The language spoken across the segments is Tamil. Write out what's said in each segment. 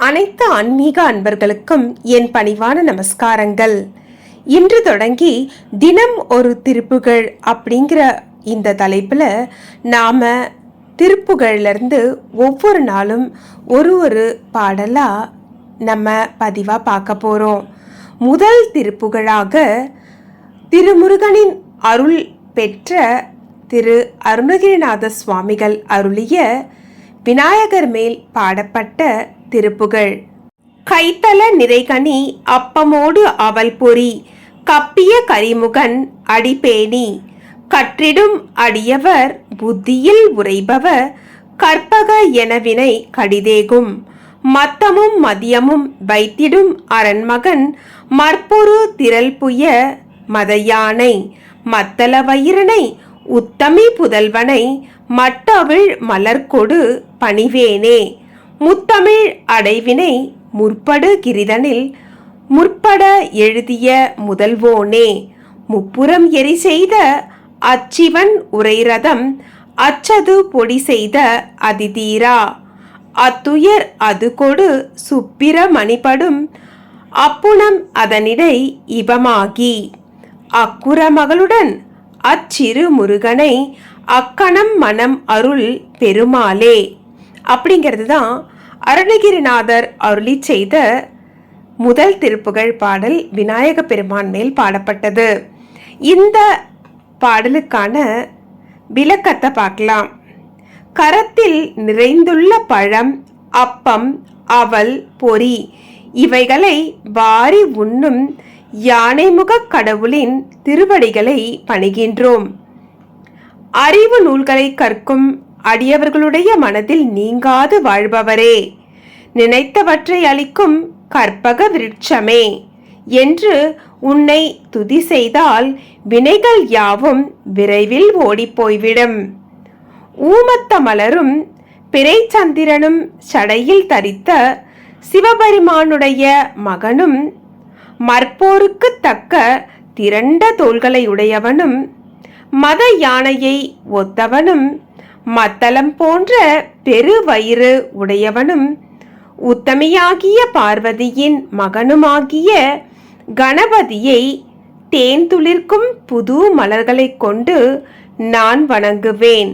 அனைத்து ஆன்மீக அன்பர்களுக்கும் என் பணிவான நமஸ்காரங்கள். இன்று தொடங்கி தினம் ஒரு திருப்புகழ் அப்படிங்கிற இந்த தலைப்பில் நாம் திருப்புகழ்லேருந்து ஒவ்வொரு நாளும் ஒரு ஒரு பாடலாக நம்ம பதிவாக பார்க்க போகிறோம் முதல் திருப்புகழாக திருமுருகனின் அருள் பெற்ற திரு அருணகிரிநாத சுவாமிகள் அருளிய விநாயகர் மேல் பாடப்பட்ட திருப்புகழ் கைத்தல நிறைகனி அப்பமோடு அவல் பொறி. கப்பிய கரிமுகன் அடிபேணி. கற்றிடும் அடியவர் புத்தியில் உரைபவர் கற்பக எனவினை கடிதேகும். மத்தமும் மதியமும் வைத்திடும் அரண்மகன். மற்பொரு திரள் புய மதயானை. மத்தள வயிறனை உத்தமி புதல்வனை. மட்டவிழ் மலர்கொடு பணிவேனே. முத்தமிழ் அடைவினை முற்படு கிரிதனில் முற்பட எழுதிய முதல்வோனே முப்புறம் எரி செய்த அச்சிவன் உரைரதம் அச்சது பொடி செய்த அதிதீரா அத்துயர் அது கொடு சுப்பிர மணிபடும் அப்புணம் அதனிடை இவமாகி. அக்குற மகளுடன் அச்சிறு முருகனை அக்கணம் மனம் அருள் பெருமாளே. அப்படிங்கிறது தான் அருணகிரிநாதர் அருளி செய்த முதல் திருப்புகழ் பாடல் விநாயக பெருமான் மேல் பாடப்பட்டது. இந்த பாடலுக்கான விளக்கத்தை பார்க்கலாம். கரத்தில் நிறைந்துள்ள பழம் அப்பம் அவல் பொறி இவைகளை வாரி உண்ணும் யானைமுகக் கடவுளின் திருவடிகளை பணிகின்றோம். அறிவு நூல்களை கற்கும் அடியவர்களுடைய மனதில் நீங்காது வாழ்பவரே. நினைத்தவற்றை அளிக்கும் கற்பக விருட்சமே. என்று உன்னை துதி செய்தால் வினைகள் யாவும் விரைவில் ஓடிப்போய்விடும். ஊமத்த மலரும் பிறைச்சந்திரனும் சடையில் தரித்த சிவபெருமானுடைய மகனும் மற்போருக்கு தக்க திரண்ட தோள்களை உடையவனும் மத யானையை ஒத்தவனும் மத்தளம் போன்ற பெருவயிறு உடையவனும் உத்தமியாகிய பார்வதியின் மகனுமாகிய கணபதியை தேன் துளிர்க்கும் புது மலர்களைக் கொண்டு நான் வணங்குவேன்.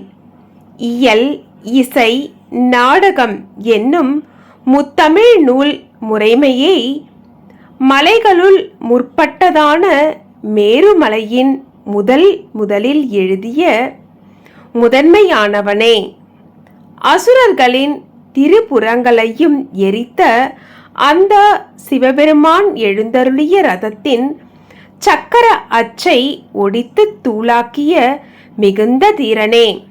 இயல் இசை நாடகம் என்னும் முத்தமிழ் நூல் முறைமையை மலைகளுள் முற்பட்டதான மேருமலையின் முதல் முதலில் எழுதிய முதன்மையானவனே. அசுரர்களின் திருப்புறங்களையும் எரித்த அந்த சிவபெருமான் எழுந்தருளிய ரதத்தின் சக்கர அச்சை ஒடித்து தூளாக்கிய மிகுந்த தீரனே.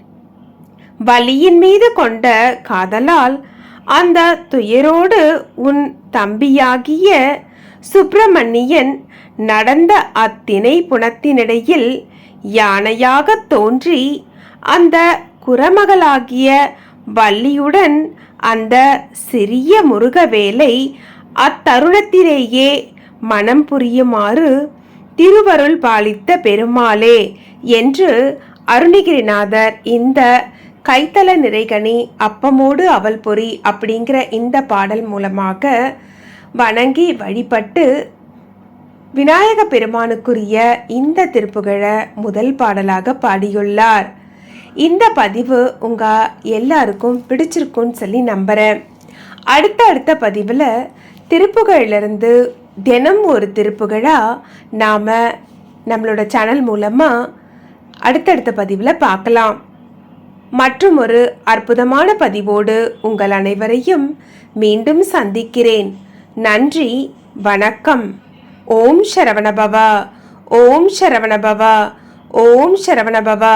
வலியின் மீது கொண்ட காதலால் அந்த துயரோடு உன் தம்பியாகிய சுப்பிரமணியன் நடந்த அத்திணை புணத்தினிடையில் யானையாக தோன்றி அந்த குரமகளாகிய வள்ளியுடன் அந்த சிறிய முருகவேலை அத்தருணத்திலேயே மனம் புரியுமாறு திருவருள் பாலித்த பெருமாளே என்று அருணகிரிநாதர் இந்த கைத்தல நிறைகனி அப்பமோடு அவள் பொறி அப்படிங்கிற இந்த பாடல் மூலமாக வணங்கி வழிபட்டு விநாயக பெருமானுக்குரிய இந்த திருப்புகழ முதல் பாடலாக பாடியுள்ளார். இந்த பதிவு உங்கள் எல்லாருக்கும் பிடிச்சிருக்குன்னு சொல்லி நம்புகிறேன் அடுத்த அடுத்த பதிவில் திருப்புகழிலிருந்து தினம் ஒரு திருப்புகழாக நாம் நம்மளோட சேனல் மூலமாக அடுத்தடுத்த பதிவில் பார்க்கலாம். மற்றும் ஒரு அற்புதமான பதிவோடு உங்கள் அனைவரையும் மீண்டும் சந்திக்கிறேன். நன்றி வணக்கம். ஓம் சரவணபவா. ஓம் சரவணபவா. ஓம் சரவணபவா.